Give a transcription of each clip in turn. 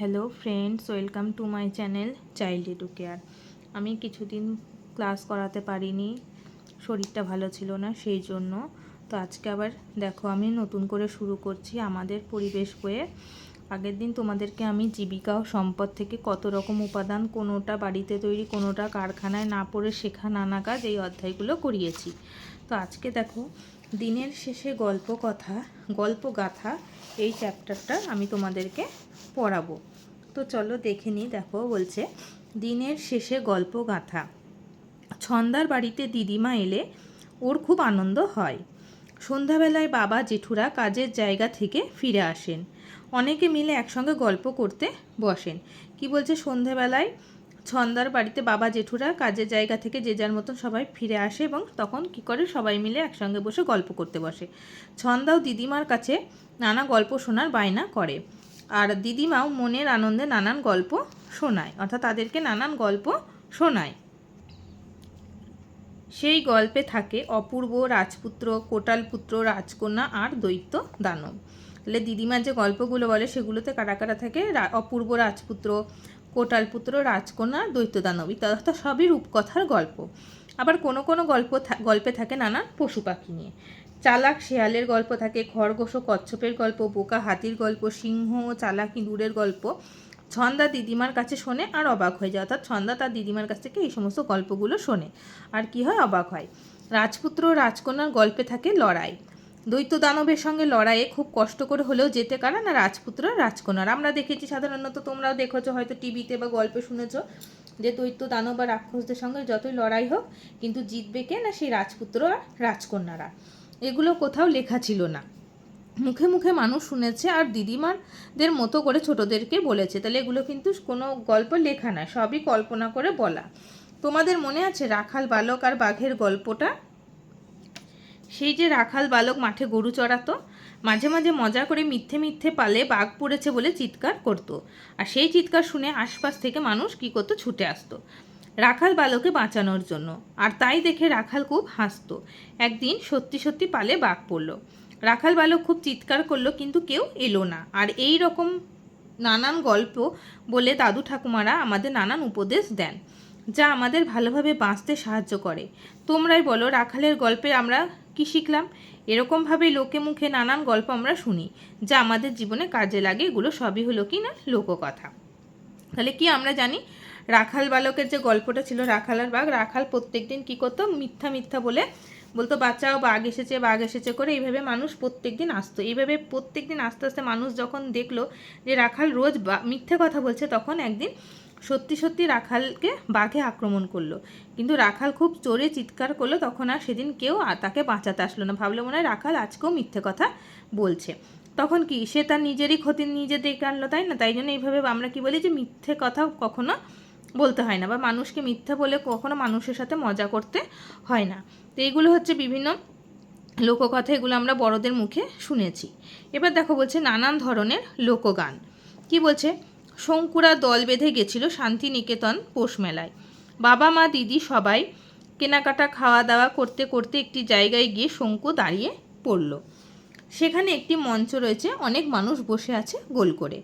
Hello friends welcome to my channel child edu care আমি কিছুদিন class করাতে পারিনি, শরীরটা ভালো ছিল না, সেই জন্য। তো আজকে আবার দেখো, আমি নতুন করে শুরু করছি আমাদের পরিবেশ বইয়ে আগের দিন তোমাদেরকে আমি জীবিকা ও সম্পদ থেকে কত রকম উপাদান কোনোটা বাড়িতে তৈরি, কোনোটা কারখানায় না পড়ে শেখা নানা কাজ এই অধ্যায়গুলো করিয়েছি। তো আজকে দেখো দিনের শেষে গল্প কথা গল্প গাথা এই চ্যাপ্টারটা আমি তোমাদেরকে পড়াবো। তো চলো দেখে নিই, দেখো বলছে, দিনের শেষে গল্প গাথা ছন্দার বাড়িতে দিদিমা এলে ওর খুব আনন্দ হয়। সন্ধ্যাবেলায় বাবা জেঠুরা কাজের জায়গা থেকে ফিরে আসেন। অনেকে মিলে একসঙ্গে গল্প করতে বসেন। কি বলছে সন্ধ্যাবেলায়? ছন্দার বাড়িতে বাবা জেঠুরা কাজের জায়গা থেকে যে যার মতন সবাই ফিরে আসে এবং তখন কি করে সবাই মিলে একসঙ্গে বসে গল্প করতে বসে। ছন্দাও দিদিমার কাছে নানা গল্প শোনার বায়না করে। আর দিদিমাও মনের আনন্দে নানান গল্প শোনায়, অর্থাৎ তাদেরকে নানান গল্প শোনায়। সেই গল্পে থাকে অপূর্ব রাজপুত্র, কোটালপুত্র, রাজকন্যা আর দৈত্য দানব। তাহলে দিদিমার যে গল্পগুলো বলে সেগুলোতে কারা কারা থাকে? অপূর্ব রাজপুত্র কোটালপুত্র, রাজকন্যা আর দৈত্য দানবী অর্থাৎ সবই রূপকথার গল্প। আবার কোনো কোনো গল্প গল্পে থাকে নানান পশু পাখি নিয়ে। চালাক শেয়ালের গল্প থাকে, খরগোশ ও কচ্ছপের গল্প, বোকা হাতির গল্প, সিংহ ও চালাক ইঁদুরের গল্প। ছন্দা দিদিমার কাছে শোনে আর অবাক হয়ে যায়, অর্থাৎ ছন্দা তার দিদিমার কাছ থেকে এই সমস্ত গল্পগুলো শোনে। আর কি হয়? অবাক হয়। রাজপুত্র ও রাজকন্যার গল্পে থাকে লড়াই। দৈত্য দানবের সঙ্গে লড়াইয়ে খুব কষ্ট করে হলেও যেতে কারা না রাজপুত্র আর রাজকন্যার আমরা দেখেছি সাধারণত তোমরাও দেখেছ, হয়তো টিভিতে বা গল্পে শুনেছো যে দৈত্য দানব বা রাক্ষসদের সঙ্গে যতই লড়াই হোক, কিন্তু জিতবে কে না সেই রাজপুত্র আর রাজকন্যারা এগুলো কোথাও লেখা ছিল না। মুখে মুখে মানুষ শুনেছে আর দিদিমারদের মতো করে ছোটদেরকে বলেছে। তাহলে এগুলো কিন্তু কোনো গল্প লেখা না সবই কল্পনা করে বলা। তোমাদের মনে আছে রাখাল বালক আর বাঘের গল্পটা? সেই যে রাখাল বালক মাঠে গরু চড়াতো, মাঝে মাঝে মজা করে মিথ্যে মিথ্যে পালে বাঘ পড়েছে বলে চিৎকার করতো। আর সেই চিৎকার শুনে আশপাশ থেকে মানুষ কী করতো, ছুটে আসতো। রাখাল বালকে বাঁচানোর জন্য। আর তাই দেখে রাখাল খুব হাসতো। একদিন সত্যি সত্যি পালে বাঘ পড়ল। রাখাল বালক খুব চিৎকার করল, কিন্তু কেউ এলো না। আর এই রকম নানান গল্প বলে দাদু ঠাকুমারা আমাদের নানান উপদেশ দেন, যা আমাদের ভালোভাবে বাঁচতে সাহায্য করে। তোমরাই বলো, রাখালের গল্পে আমরা কি শিখলাম? এরকমভাবে লোকে মুখে নানান গল্প আমরা শুনি, যা আমাদের জীবনে কাজে লাগে, এগুলো সবই হলো কি না? লোককথা। তাহলে কি আমরা জানি? রাখাল বালকের যে গল্পটা ছিল রাখাল আর বাঘ, রাখাল প্রত্যেকদিন কী করতো? মিথ্যা মিথ্যা বলে বলতো, বাচ্চাও বাঘ এসেছে বাঘ এসেছে করে এইভাবে মানুষ প্রত্যেক দিন আসতো। এইভাবে প্রত্যেক দিন আস্তে আস্তে মানুষ যখন দেখল যে রাখাল রোজ বা- মিথ্যে কথা বলছে, তখন একদিন সত্যি সত্যি রাখালকে বাঘে আক্রমণ করল। কিন্তু রাখাল খুব জোরে চিৎকার করল, তখন আর সেদিন কেউ তাকে বাঁচাতে আসলো না। ভাবলো মনে হয় রাখাল আজকেও মিথ্যে কথা বলছে। তখন কি, সে তার নিজেরই ক্ষতি নিজে ডেকে আনলো তাই না? তাই জন্য এইভাবে আমরা কি বলি যে মিথ্যে কথা কখনো বলতে হয় না বা মানুষকে মিথ্যা বলে কখনো মানুষের সাথে মজা করতে হয় না। তো এইগুলো হচ্ছে বিভিন্ন লোককথা, এগুলো আমরা বড়দের মুখে শুনেছি। এবার দেখো বলছে নানান ধরনের লোকগান। কি বলছে? শঙ্কুরা দল বেঁধে গেছিল শান্তিনিকেতন পৌষ মেলায়। বাবা, মা, দিদি সবাই কেনাকাটা খাওয়া দাওয়া করতে করতে একটি জায়গায় গিয়ে শঙ্কু দাঁড়িয়ে পড়ল। সেখানে একটি মঞ্চ রয়েছে, অনেক মানুষ বসে আছে গোল করে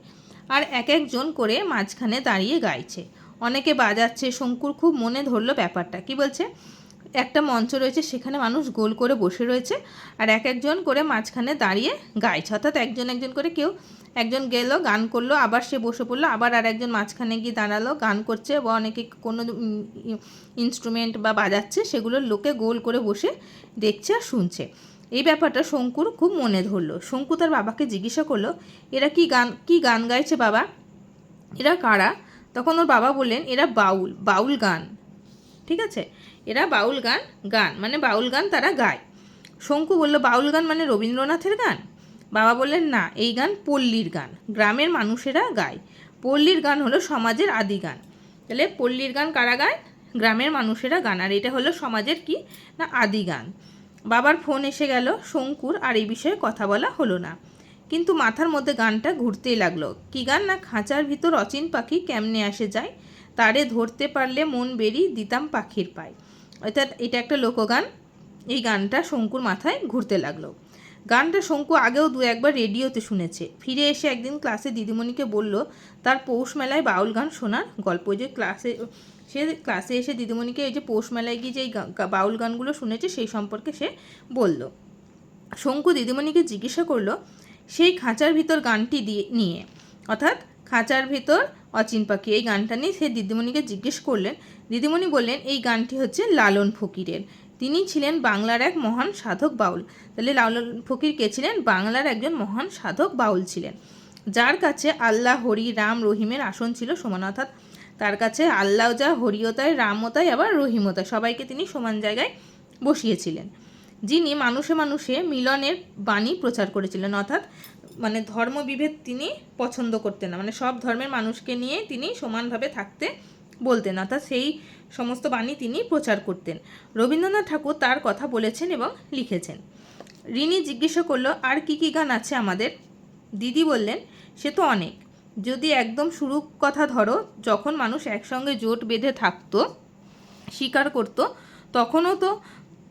আর এক একজন করে মাঝখানে দাঁড়িয়ে গাইছে। অনেকে বাজাচ্ছে, শঙ্কুর খুব মনে ধরলো ব্যাপারটা। কি বলছে? একটা মঞ্চ রয়েছে, সেখানে মানুষ গোল করে বসে রয়েছে আর এক একজন করে মাঝখানে দাঁড়িয়ে গাইছে। অর্থাৎ একজন একজন করে কেউ একজন গেল, গান করল, আবার সে বসে পড়ল, আবার আর একজন মাঝখানে গিয়ে দাঁড়াল, গান করছে বা অনেকে কোনো ইনস্ট্রুমেন্ট বা বাজাচ্ছে সেগুলো লোকে গোল করে বসে দেখছে আর শুনছে। এই ব্যাপারটা শঙ্কুর খুব মনে ধরলো। শঙ্কু তার বাবাকে জিজ্ঞাসা করল, এরা কি গান কি গান গাইছে বাবা? এরা কারা? তখন ওর বাবা বললেন, এরা বাউল বাউল গান। ঠিক আছে? এরা বাউল গান গান। মানে বাউল গান তারা গায়। শঙ্কু বলল, বাউল গান মানে রবীন্দ্রনাথের গান? বাবা বললেন, না, এই গান পল্লীর গান। গ্রামের মানুষেরা গায়। পল্লীর গান হলো সমাজের আদি গান। তাহলে পল্লীর গান কারা গায়? গ্রামের মানুষেরা গান। আর এটা হলো সমাজের কি? না, আদি গান। বাবার ফোন এসে গেল শঙ্কুর, আর এই বিষয়ে কথা বলা হলো না। কিন্তু মাথার মধ্যে গানটা ঘুরতেই লাগল। কি গান? না, খাঁচার ভিতর অচিন পাখি কেমনে আসে যায়? তারে ধরতে পারলে মন বেরি দিতাম পাখির পায়। অর্থাৎ এটা একটা লোকগান। এই গানটা শঙ্কুর মাথায় ঘুরতে লাগল। গানটা শঙ্কু আগেও দু একবার রেডিওতে শুনেছে। ফিরে এসে একদিন ক্লাসে দিদিমণিকে বলল, তার পৌষ মেলায় বাউল গান শোনার গল্প। যে ক্লাসে, সে ক্লাসে এসে দিদিমণিকে এই যে পৌষ মেলায় গিয়ে যে বাউল গানগুলো শুনেছে, সেই সম্পর্কে সে বলল। শঙ্কু দিদিমণিকে জিজ্ঞাসা করল, সেই খাঁচার ভিতর গানটি দিয়ে, নিয়ে? অর্থাৎ, খাঁচার ভিতর অচিন পাখি, এই গানটা নিয়ে সে দিদিমণিকে জিজ্ঞেস করলেন। দিদিমণি বললেন, এই গানটি হচ্ছে লালন ফকিরের। তিনি ছিলেন বাংলার এক মহান সাধক বাউল। তাহলে লালন ফকির কে ছিলেন? বাংলার একজন মহান সাধক বাউল ছিলেন। যার কাছে আল্লাহ হরি রাম রহিমের আসন ছিল সমান, অর্থাৎ তার কাছে আল্লাহ যা রামও তাই আবার রহিমও তাই সবাইকে তিনি সমান জায়গায় বসিয়েছিলেন। যিনি মানুষে মানুষে মিলনের বাণী প্রচার করেছিলেন, অর্থাৎ মানে ধর্মবিভেদ তিনি পছন্দ করতেন না মানে সব ধর্মের মানুষকে নিয়ে তিনি সমানভাবে থাকতে বলতেন, অর্থাৎ সেই সমস্ত বাণী তিনি প্রচার করতেন। রবীন্দ্রনাথ ঠাকুর তার কথা বলেছেন এবং লিখেছেন। রিনি জিজ্ঞাসা করল, আর কি কি গান আছে আমাদের? দিদি বললেন, সে তো অনেক। যদি একদম শুরু কথা ধরো, যখন মানুষ একসঙ্গে জোট বেঁধে থাকতো, শিকার করত, তখনও তো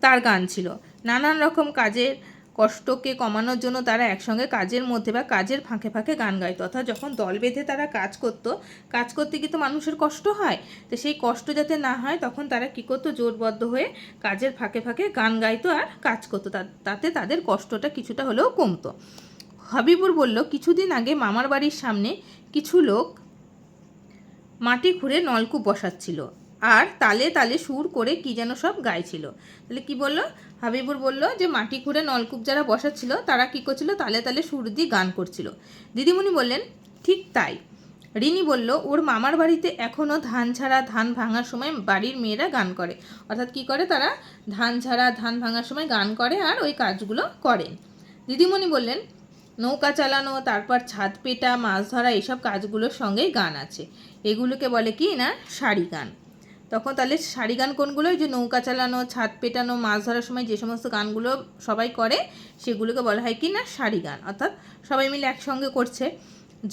তার গান ছিল। নানান রকম কাজের কষ্টকে কমানোর জন্য তারা একসঙ্গে কাজের মধ্যে বা কাজের ফাঁকে ফাঁকে গান গাইতো। অর্থাৎ যখন দল বেঁধে তারা কাজ করতো, কাজ করতে গিয়ে তো মানুষের কষ্ট হয়। তো সেই কষ্ট যাতে না হয়, তখন তারা কী করতো? জোটবদ্ধ হয়ে কাজের ফাঁকে ফাঁকে গান গাইতো আর কাজ করতো। তাতে তাদের কষ্টটা কিছুটা হলেও কমতো। হাবিবুর বলল, কিছুদিন আগে মামার বাড়ির সামনে কিছু লোক মাটি খুঁড়ে নলকূপ বসাচ্ছিল। আর তালে তালে সুর করে কি যেন সব গাইছিল। তাহলে কি বলল? হাবিবুর বলল যে, মাটি খুঁড়ে নলকূপ যারা বসাচ্ছিল, তারা কি করছিল? তালে তালে সুর দিয়ে গান করছিল। দিদিমণি বললেন, ঠিক তাই। রিনি বলল, ওর মামার বাড়িতে এখনও ধান ছাড়া ধান ভাঙার সময় বাড়ির মেয়েরা গান করে। অর্থাৎ কি করে তারা? ধান ছাড়া ধান ভাঙার সময় গান করে আর ওই কাজগুলো করে। দিদিমণি বললেন, নৌকা চালানো, তারপর ছাদ পেটা, মাছ ধরা এইসব কাজগুলোর সঙ্গেই গান আছে। এগুলোকে বলে কি না? শাড়ি গান। তখন তাহলে শাড়ি গান কোনগুলো? যে নৌকা চালানো, ছাদ পেটানো, মাছ ধরার সময় যে সমস্ত গানগুলো সবাই করে, সেগুলোকে বলা হয় কি না? শাড়ি গান। অর্থাৎ সবাই মিলে একসঙ্গে করছে।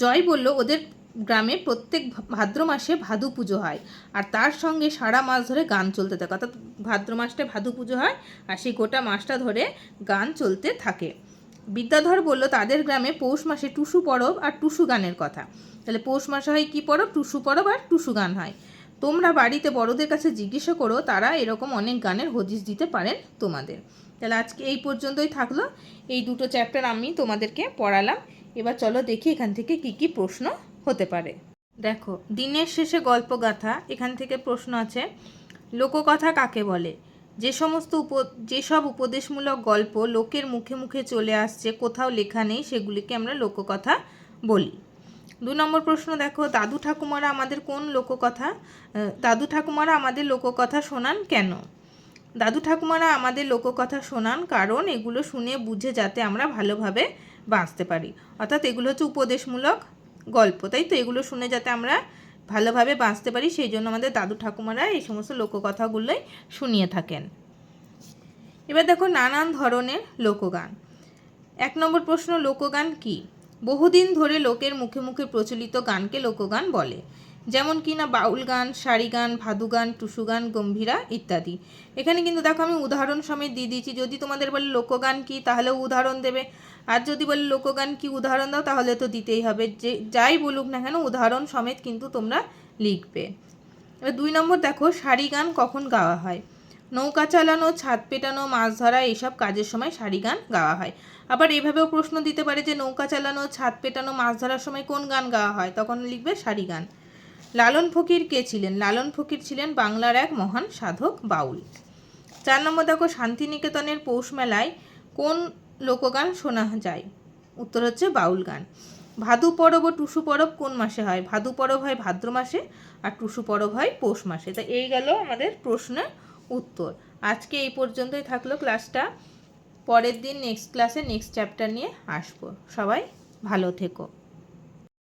জয় বলল, ওদের গ্রামে প্রত্যেক ভাদ্র মাসে ভাদু পুজো হয়। আর তার সঙ্গে সারা মাস ধরে গান চলতে থাকে। অর্থাৎ ভাদ্র মাসটায় ভাদু পুজো হয় আর সেই গোটা মাসটা ধরে গান চলতে থাকে। বিদ্যাধর বলল, তাদের গ্রামে পৌষ মাসে টুসু পরব আর টুসু গানের কথা। তাহলে পৌষ মাসে হয় কী পরব? টুসু পরব আর টুসু গান হয়। তোমরা বাড়িতে বড়দের কাছে জিজ্ঞাসা করো, তারা এরকম অনেক গানের হদিশ দিতে পারেন তোমাদের। তাহলে আজকে এই পর্যন্তই থাকল। এই দুটো চ্যাপ্টার আমি তোমাদেরকে পড়ালাম। এবার চলো দেখি এখান থেকে কি কি প্রশ্ন হতে পারে। দেখো, দিনের শেষে গল্প গাথা এখান থেকে প্রশ্ন আছে, লোককথা কাকে বলে? যে সমস্ত উপ যেসব উপদেশমূলক গল্প লোকের মুখে মুখে চলে আসছে, কোথাও লেখা নেই, সেগুলিকে আমরা লোককথা বলি। দু নম্বর প্রশ্ন দেখো, দাদু ঠাকুমারা আমাদের কোন লোককথা? দাদু ঠাকুমারা আমাদের লোককথা শোনান কেন? দাদু ঠাকুমারা আমাদের লোককথা শোনান কারণ এগুলো শুনে বুঝে যাতে আমরা ভালোভাবে বাঁচতে পারি। অর্থাৎ এগুলো হচ্ছে উপদেশমূলক গল্প, তাই তো? এগুলো শুনে যাতে আমরা ভালোভাবে বাঁচতে পারি, সেই জন্য আমাদের দাদু ঠাকুমারা এই সমস্ত লোককথাগুলোই শুনিয়ে থাকেন। এবার দেখো, নানান ধরনের লোকগান। এক নম্বর প্রশ্ন, লোকগান কি? বহুদিন ধরে লোকের মুখে মুখে প্রচলিত গানকে লোকগান বলে। যেমন কি না বাউল গান শাড়ি গান, ভাদু গান, টুসু গান, গম্ভীরা ইত্যাদি। এখানে কিন্তু দেখো আমি উদাহরণ সমেত দিয়ে দিয়েছি। যদি তোমাদের বলে লোকগান কি তাহলেও উদাহরণ দেবে। আর যদি বলে লোকগান কি উদাহরণ দাও, তাহলে তো দিতেই হবে। যে, যাই বলুক না কেন, উদাহরণ সমেত কিন্তু তোমরা লিখবে। এবার দুই নম্বর দেখো শাড়ি গান কখন গাওয়া হয়? নৌকা চালানো, ছাদ পেটানো, মাছ ধরা এইসব কাজের সময় শাড়ি গান গাওয়া হয়। আবার এভাবেও প্রশ্ন দিতে পারে যে, নৌকা চালানো, ছাদ পেটানো, মাছ ধরার সময় কোন গান গাওয়া হয়? তখন লিখবে শাড়ি গান। লালন ফকির কে ছিলেন? লালন ফকির ছিলেন বাংলার এক মহান সাধক বাউল। চার নম্বর দেখো, শান্তিনিকেতনের পৌষ মেলায় কোন লোকগান শোনা যায়? উত্তর হচ্ছে বাউল গান। ভাদু পরব ও টুসু পরব কোন মাসে হয়? ভাদু পরব হয় ভাদ্র মাসে আর টুসু পরব হয় পৌষ মাসে। তা এই গেল আমাদের প্রশ্নের উত্তর। আজকে এই পর্যন্তই থাকল ক্লাসটা। পরের দিন নেক্সট ক্লাসে নেক্সট চ্যাপ্টার নিয়ে আসব। সবাই ভালো থেকো।